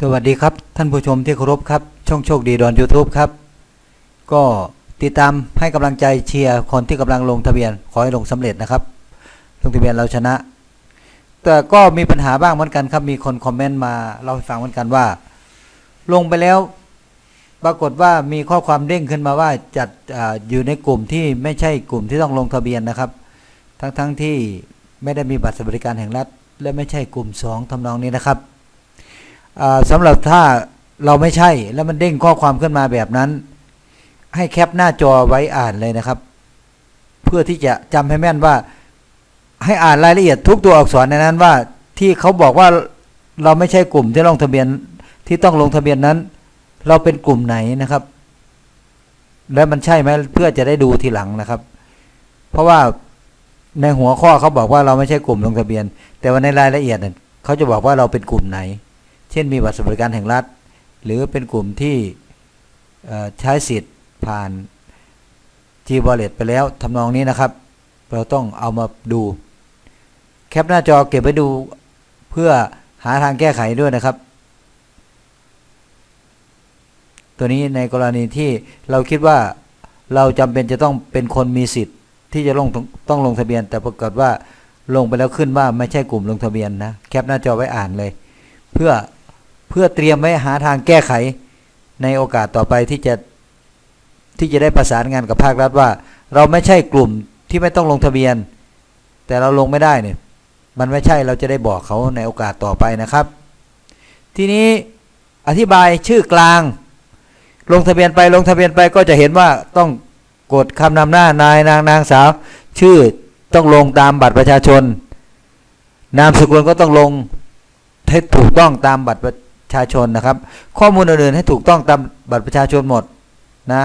สวัสดีครับ ท่านผู้ชมที่เคารพครับ ช่องโชคดีดอน YouTube ครับ ก็ติดตามให้กำลังใจเชียร์คนที่กำลังลงทะเบียน ขอให้ลงสำเร็จนะครับ ลงทะเบียนเราชนะ แต่ก็มีปัญหาบ้างเหมือนกันครับ มีคนคอมเมนต์มาเราให้ฟังเหมือนกันว่า ลงไปแล้ว ปรากฏว่ามีข้อความเด้งขึ้นมาว่าจัดออยู่ในกลุ่มที่ไม่ใช่กลุ่มที่ต้องลงทะเบียนนะครับ ทั้งๆทที่ไม่ได้มีบัตรสวัสดิการแห่งรัฐ และไม่ใช่กลุ่ม 2ทำนองนี้นะครับ สำหรับถ้าเราไม่ใช่แล้วมันเด้งข้อความขึ้นมาแบบนั้น ให้แคปหน้าจอไว้อ่านเลยนะครับ เพื่อที่จะจำให้แม่นว่า ให้อ่านรายละเอียดทุกตัวอักษรในนั้นว่า ที่เขาบอกว่าเราไม่ใช่กลุ่มที่ลงทะเบียนที่ต้องลงทะเบียนนั้น เราเป็นกลุ่มไหนนะครับ แล้วมันใช่ไหมเพื่อจะได้ดูทีหลังนะครับ เพราะว่าในหัวข้อเขาบอกว่าเราไม่ใช่กลุ่มลงทะเบียน แต่ว่าในรายละเอียดเนี่ยเขาจะบอกว่าเราเป็นกลุ่มไหน เช่นมีบัตรสวัสดิการแห่งรัฐ หรือเป็นกลุ่มที่ใช้สิทธิ์ผ่าน G w a l l e t ไปแล้วทำนองนี้นะครับ เราต้องเอามาดู แคปหน้าจอเก็บไว้ดูเพื่อหาทางแก้ไขด้วยนะครับ ตัวนี้ในกรณีที่เราคิดว่าเราจำเป็นจะต้องเป็นคนมีสิทธิ์ที่จะลงต้องลงทะเบียน แต่ปรากฏว่าลงไปแล้วขึ้นว่าไม่ใช่กลุ่มลงทะเบียนนะ แคปหน้าจอไว้อ่านเลย เพื่อ พื่อเตรียมไว้หาทางแก้ไขในโอกาสต่อไปที่จะที่จะได้ประสานงานกับภาครัฐว่า เราไม่ใช่กลุ่มที่ไม่ต้องลงทะเบียน แต่เราลงไม่ได้เนี่ยมันไม่ใช่เราจะได้บอกเขาในโอกาสต่อไปนะครับ ทีนี้อธิบายชื่อกลาง ลงทะเบียนไปลงทะเบียนไปก็จะเห็นว่าต้องกดคำนำหน้านายนางนางสาว ชื่อต้องลงตามบัตรประชาชน นามสกุลก็ต้องลงให้ถูกต้องตามบัตร ชาชนนะครับ ข้อมูลอื่นๆให้ถูกต้องตามบัตรประชาชนหมดนะ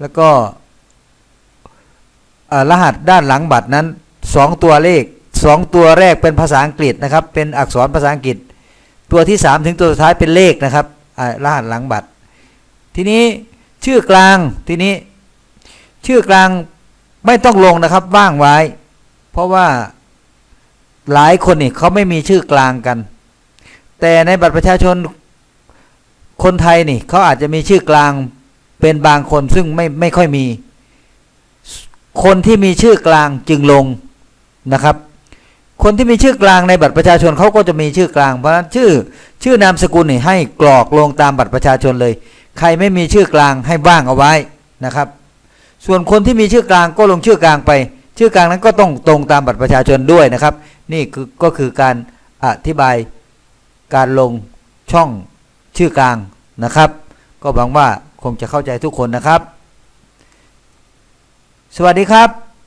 แล้วก็รหัสด้านหลังบัตรนั้นสองตัวเลขสองตัวแรกเป็นภาษาอังกฤษนะครับ เป็นอักษรภาษาอังกฤษ ตัวที่สามถึงตัวสุดท้ายเป็นเลขนะครับรหัสหลังบัตร ทีนี้ชื่อกลางทีนี้ชื่อกลางไม่ต้องลงนะครับว่างไว้ เพราะว่าหลายคนนี่เขาไม่มีชื่อกลางกัน แต่ในบัตรประชาชนคนไทยนี่เขาอาจจะมีชื่อกลางเป็นบางคนซึ่งไม่ไม่ค่อยมี คนที่มีชื่อกลางจึงลงนะครับ คนที่มีชื่อกลางในบัตรประชาชนเขาก็จะมีชื่อกลางเพราะฉะนั้นชื่อชื่อนามสกุลนี่ให้กรอกลงตามบัตรประชาชนเลย ใครไม่มีชื่อกลางให้ว่างเอาไว้นะครับ ส่วนคนที่มีชื่อกลางก็ลงชื่อกลางไป ชื่อกลางนั้นก็ต้องตรงตามบัตรประชาชนด้วยนะครับ นี่คือก็คือการอธิบาย การลงช่องชื่อกลางนะครับ ก็หวังว่าคงจะเข้าใจทุกคนนะครับ สวัสดีครับ